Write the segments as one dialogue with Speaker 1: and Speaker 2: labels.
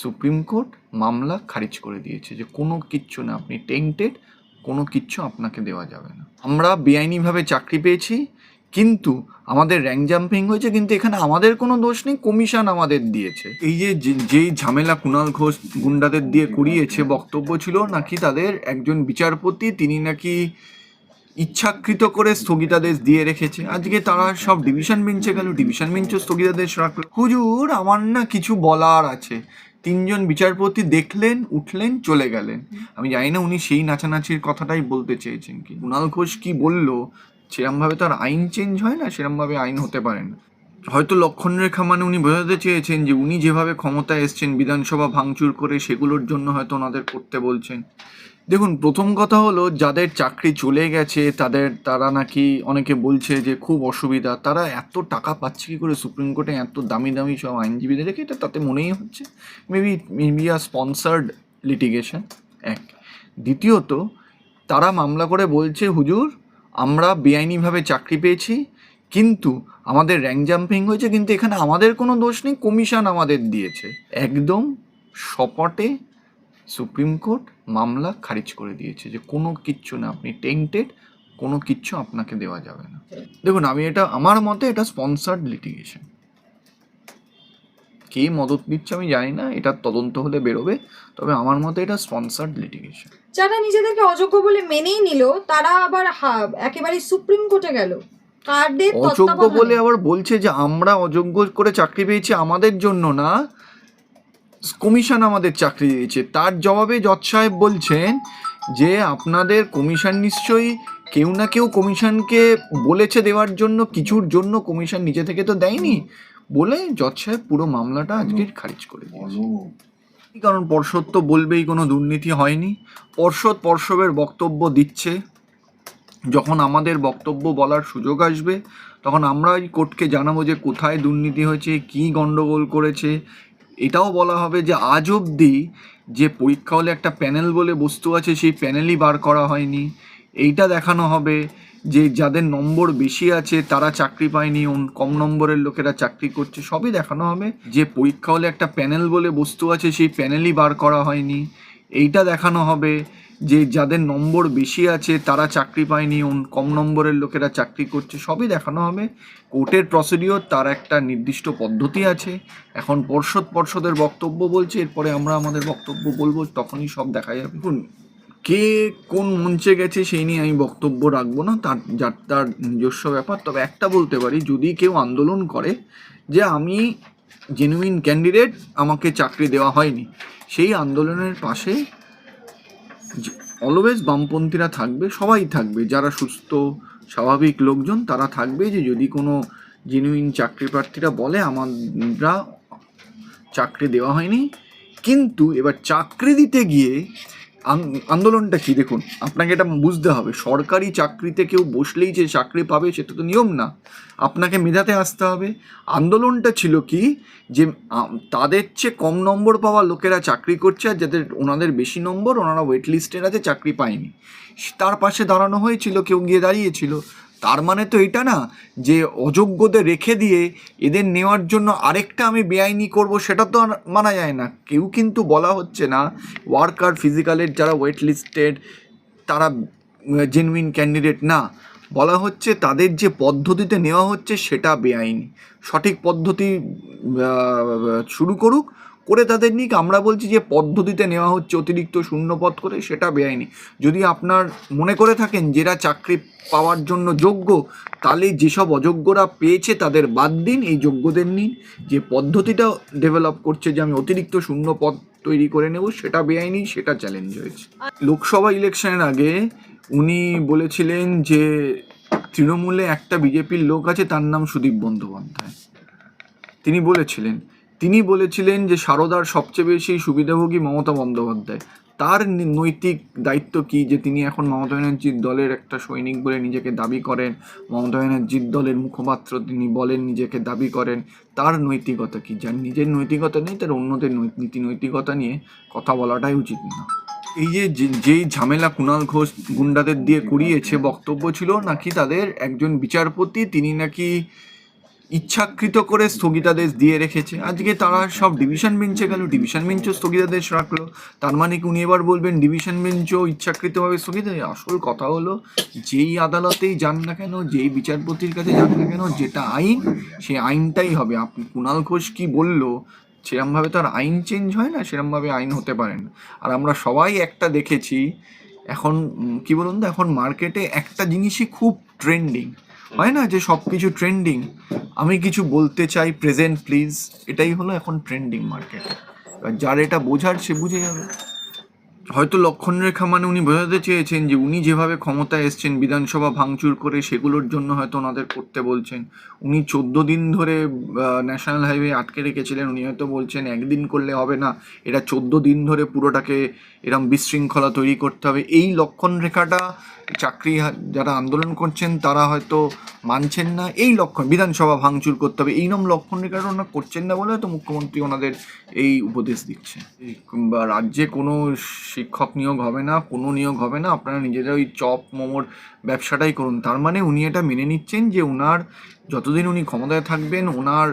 Speaker 1: Supreme court মামলা খারিজ করে দিয়েছে যে কোনো কিচ্ছু না, আপনি টেন্টেড কোনো কিচ্ছু আপনাকে দেওয়া যাবে না। আমরা বেআইনিভাবে চাকরি পেয়েছি, কিন্তু আমাদের র্যাঙ্ক জাম্পিং হয়েছে, কিন্তু এখানে আমাদের কোনো দোষ নেই কমিশন আমাদের দিয়েছে। এই যে যেই ঝামেলা কুণাল ঘোষ গুন্ডাদের দিয়ে করিয়েছে বক্তব্য ছিল নাকি তাদের একজন বিচারপতি, তিনি নাকি ইচ্ছাকৃত করে স্থগিতাদেশ দিয়ে রেখেছে। আজকে তারা সব ডিভিশন বেঞ্চে গেল ডিভিশন বেঞ্চও স্থগিতাদেশ রাখল। হুজুর, আমার না কিছু বলার আছে। তিনজন বিচারপতি দেখলেন উঠলেন চলে গেলেন। আমি জানি না উনি সেই নাচানাচির কথাটাই বলতে চেয়েছেন কি। কুণাল ঘোষ কি বলল সেরমভাবে তো আর আইন চেঞ্জ হয় না সেরমভাবে আইন হতে পারে না। হয়তো লক্ষণরেখা মানে উনি বোঝাতে চেয়েছেন যে উনি যেভাবে ক্ষমতায় এসছেন বিধানসভা ভাঙচুর করে সেগুলোর জন্য হয়তো ওনাদের করতে বলছেন। দেখুন, প্রথম কথা হলো যাদের চাকরি চলে গেছে, তাদের, তারা নাকি অনেকে বলছে যে খুব অসুবিধা। তারা এত টাকা পাচ্ছে কি করে? সুপ্রিম কোর্টে এত দামি দামি সব আইনজীবীদের রেখে? এটা তাতে মনেই হচ্ছে। Maybe maybe a sponsored litigation এক। দ্বিতীয়ত, তারা মামলা করে বলছে, হুজুর, আমরা বেআইনিভাবে চাকরি পেয়েছি, কিন্তু আমাদের র্যাঙ্ক জাম্পিং হয়েছে, কিন্তু এখানে আমাদের কোনো দোষ নেই কমিশন আমাদের দিয়েছে। একদম সপটে সুপ্রিম কোর্ট মামলা খারিজ করে দিয়েছে যে কোনো কিচ্ছু না আপনি টেন্টেড কোনো কিচ্ছু আপনাকে দেওয়া যাবে না। দেখুন আমি এটা আমার মতে এটা স্পন্সার্ড লিটিগেশন কে মদত দিচ্ছে আমি জানি না এটা তদন্ত হলে বেরোবে তবে আমার মতে এটা স্পন্সার্ড লিটিগেশন
Speaker 2: যারা নিজেদেরকে অযোগ্য বলে মেনেই নিল তারা আবার একেবারে সুপ্রিম কোর্টে গেল।
Speaker 1: অযোগ্য বলে আবার বলছে যে আমরা অযোগ্য করে চাকরি পেয়েছি আমাদের জন্য না কমিশন আমাদের চাকরি দিয়েছে। তার জবাবে জজ সাহেব বলছেন যে আপনাদের কমিশন নিশ্চয়ই কেউ না কেউ কমিশনকে বলেছে দেওয়ার জন্য কিছুর জন্য কমিশন নিজে থেকে তো দেয়নি বলে জজ সাহেব পুরো মামলাটা আজকে খারিজ করে দিয়েছে। কারণ পর্ষদ তো বলবেই কোনো দুর্নীতি হয়নি। পর্ষদ পর্ষবের বক্তব্য দিচ্ছে। যখন আমাদের বক্তব্য বলার সুযোগ আসবে তখন আমরা এই কোর্টকে জানাব যে কোথায় দুর্নীতি হয়েছে কী গণ্ডগোল করেছে এটাও বলা হবে যে আজ অবধি যে পরীক্ষা হলে একটা প্যানেল বলে বস্তু আছে, সেই প্যানেলই বার করা হয়নি। এইটা দেখানো হবে যে যাদের নম্বর বেশি আছে, তারা চাকরি পায়নি কম নম্বরের লোকেরা চাকরি করছে, সবই দেখানো হবে। যে পরীক্ষা হলে একটা প্যানেল বলে বস্তু আছে, সেই প্যানেলই বার করা হয়নি। এইটা দেখানো হবে যে যাদের নম্বর বেশি আছে তারা চাকরি পায়নি কম নম্বরের লোকেরা চাকরি করছে সবই দেখানো হবে। কোর্টের প্রসিডিওর তার একটা নির্দিষ্ট পদ্ধতি আছে। এখন পর্ষদ পর্ষদের বক্তব্য বলছে এরপরে আমরা আমাদের বক্তব্য বলব তখনই সব দেখা যাবে। দেখুন কে কোন মঞ্চে গেছে সেই নিয়ে আমি বক্তব্য রাখব না তার যার তার নিজস্ব ব্যাপার। তবে একটা বলতে পারি যদি কেউ আন্দোলন করে যে আমি জেনুইন ক্যান্ডিডেট আমাকে চাকরি দেওয়া হয়নি সেই আন্দোলনের পাশে অলওয়েজ বামপন্থীরা থাকবে, সবাই থাকবে। যারা সুস্থ, স্বাভাবিক লোকজন, তারা থাকবে যে যদি কোনো জেনুইন চাকরি প্রার্থীরা বলে আমরা চাকরি দেওয়া হয়নি। কিন্তু এবার চাকরি দিতে গিয়ে আন্দোলনটা কি? দেখুন, আপনাকে এটা বুঝতে হবে। সরকারি চাকরিতে কেউ বসলেই যে চাকরি পাবে সেটা তো নিয়ম না। আপনাকে মেধাতে আসতে হবে। আন্দোলনটা ছিল কি? যে তাদের চেয়ে কম নম্বর পাওয়া লোকেরা চাকরি করছে আর যাদের, ওনাদের বেশি নম্বর, ওনারা ওয়েট লিস্টের আছে চাকরি পায়নি। তার পাশে দাঁড়ানো হয়েছিল, কেউ গিয়ে দাঁড়িয়েছিল। তার মানে তো এটা না যে অযোগ্যদের রেখে দিয়ে এদের নেওয়ার জন্য আরেকটা আমি বেআইনি করব সেটা তো আর মানা যায় না। কেউ কিন্তু বলা হচ্ছে না ওয়ার্কার, ফিজিক্যালের যারা ওয়েট লিস্টেড তারা জেনুইন ক্যান্ডিডেট না। বলা হচ্ছে তাদের যে পদ্ধতিতে নেওয়া হচ্ছে সেটা বেআইনি। সঠিক পদ্ধতি শুরু করুক করে তাদের নিক। আমরা বলছি যে পদ্ধতিতে নেওয়া হচ্ছে অতিরিক্ত শূন্যপদ করে, সেটা বেআইনি। যদি আপনার মনে করে থাকেন যেটা চাকরি পাওয়ার জন্য যোগ্য, তাহলে যেসব অযোগ্যরা পেয়েছে তাদের বাদ দিন, এই যোগ্যদের নিন। যে পদ্ধতিটা ডেভেলপ করছে যে আমি অতিরিক্ত শূন্য পদ তৈরি করে নেব, সেটা বেআইনি, সেটা চ্যালেঞ্জ হয়েছে। লোকসভা ইলেকশনের আগে উনি বলেছিলেন যে তৃণমূলে একটা বিজেপির লোক আছে, তার নাম সুদীপ বন্দ্যোপাধ্যায়। তিনি বলেছিলেন তিনি বলেছিলেন যে সারদার সবচেয়ে বেশি সুবিধাভোগী মমতা বন্দ্যোপাধ্যায়। তার নৈতিক দায়িত্ব কি যে তিনি এখন মমতা ব্যানার্জির দলের একটা সৈনিক বলে নিজেকে দাবি করেন? মমতা ব্যানার্জির দলের মুখপাত্র তিনি বলেন নিজেকে দাবি করেন। তার নৈতিকতা কি? যার নিজের নৈতিকতা নেই, তার অন্যদের নীতি নৈতিকতা নিয়ে কথা বলাটাই উচিত না। এই যে- যেই ঝামেলা কুণাল ঘোষ গুন্ডাদের দিয়ে করিয়েছে বক্তব্য ছিল নাকি তাদের একজন বিচারপতি, তিনি নাকি ইচ্ছাকৃত করে স্থগিতাদেশ দিয়ে রেখেছে। আজকে তারা সব ডিভিশন বেঞ্চে গেল। ডিভিশন বেঞ্চও স্থগিতাদেশ রাখল। তার মানে কি উনি এবার বলবেন ডিভিশন বেঞ্চও ইচ্ছাকৃতভাবে স্থগিত আসল কথা হলো, যেই আদালতেই যান না কেন, যেই বিচারপতির কাছে যান না কেন, যেটা আইন, সেই আইনটাই হবে। আপনি কুণাল ঘোষ কি বলল, সেরমভাবে তো আর আইন চেঞ্জ হয় না, সেরমভাবে আইন হতে পারে না। আর আমরা সবাই একটা দেখেছি, এখন কি বলুন তো, এখন মার্কেটে একটা জিনিসই খুব ট্রেন্ডিং হয় না যে সব কিছু ট্রেন্ডিং আমি কিছু বলতে চাই প্রেজেন্ট প্লিজ এটাই হলো এখন ট্রেন্ডিং মার্কেট যার এটা বোঝার, সে বুঝে যাবে। হয়তো লক্ষণ রেখা মানে উনি বোঝাতে চেয়েছেন যে উনি যেভাবে ক্ষমতায় এসছেন, বিধানসভা ভাঙচুর করে সেগুলোর জন্য হয়তো ওনাদের করতে বলছেন। উনি চোদ্দ দিন ধরে ন্যাশনাল হাইওয়ে আটকে রেখেছিলেন, উনি হয়তো বলছেন একদিন করলে হবে না এটা চোদ্দ দিন ধরে পুরোটাকে এরম বিশৃঙ্খলা তৈরি করতে হবে। এই লক্ষণ রেখাটা চাকরি যারা আন্দোলন করছেন তারা হয়তো মানছেন না। এই লক্ষণ, বিধানসভা ভাঙচুর করতে হবে। এই রকম লক্ষণ রেখাটা ওনারা করছেন না বলে হয়তো মুখ্যমন্ত্রী ওনাদের এই উপদেশ দিচ্ছে রাজ্যে কোনো শিক্ষক নিয়োগ হবে না, কোনো নিয়োগ হবে না, আপনারা নিজেরা ওই চপ মোমোর ব্যবসাটাই করুন। তার মানে উনি এটা মেনে নিচ্ছেন যে ওনার যতদিন উনি ক্ষমতায় থাকবেন ওনার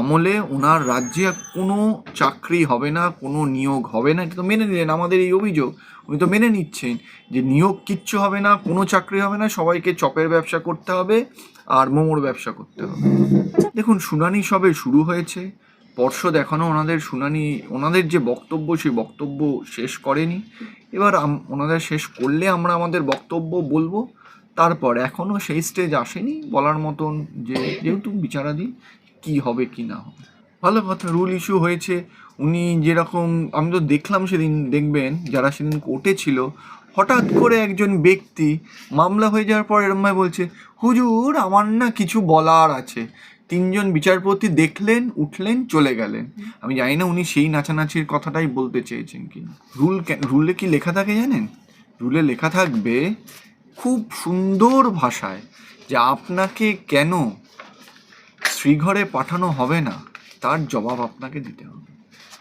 Speaker 1: আমলে ওনার রাজ্যে কোনো চাকরি হবে না, কোনো নিয়োগ হবে না, এটা তো মেনে নিলেন, আমাদের এই অভিযোগ। উনি তো মেনে নিচ্ছেন যে নিয়োগ কিচ্ছু হবে না, কোনো চাকরি হবে না, সবাইকে চপের ব্যবসা করতে হবে আর মোমোর ব্যবসা করতে হবে। দেখুন, শুনানি সবে শুরু হয়েছে পরশু দেখানো ওনাদের শুনানি, ওনাদের যে বক্তব্য, সেই বক্তব্য শেষ করেনি। এবার ওনাদের শেষ করলে আমরা আমাদের বক্তব্য বলব। তারপর এখনও সেই স্টেজ আসেনি বলার মতন যে, যেহেতু বিচারাধীন, কি হবে, কি না হবে। ভালো কথা রুল ইস্যু হয়েছে। উনি যেরকম, আমি তো দেখলাম সেদিন, দেখবেন, যারা সেদিন কোর্টে ছিল, হঠাৎ করে একজন ব্যক্তি মামলা হয়ে যাওয়ার পর এরমভাবে বলছে, হুজুর, আমার না কিছু বলার আছে। তিনজন বিচারপতি দেখলেন উঠলেন চলে গেলেন। আমি জানি না উনি সেই নাচানাচির কথাটাই বলতে চেয়েছেন কি রুল রুলে কি লেখা থাকে জানেন? রুলে লেখা থাকবে খুব সুন্দর ভাষায় যে আপনাকে কেন শ্রীঘরে পাঠানো হবে না তার জবাব আপনাকে দিতে হবে।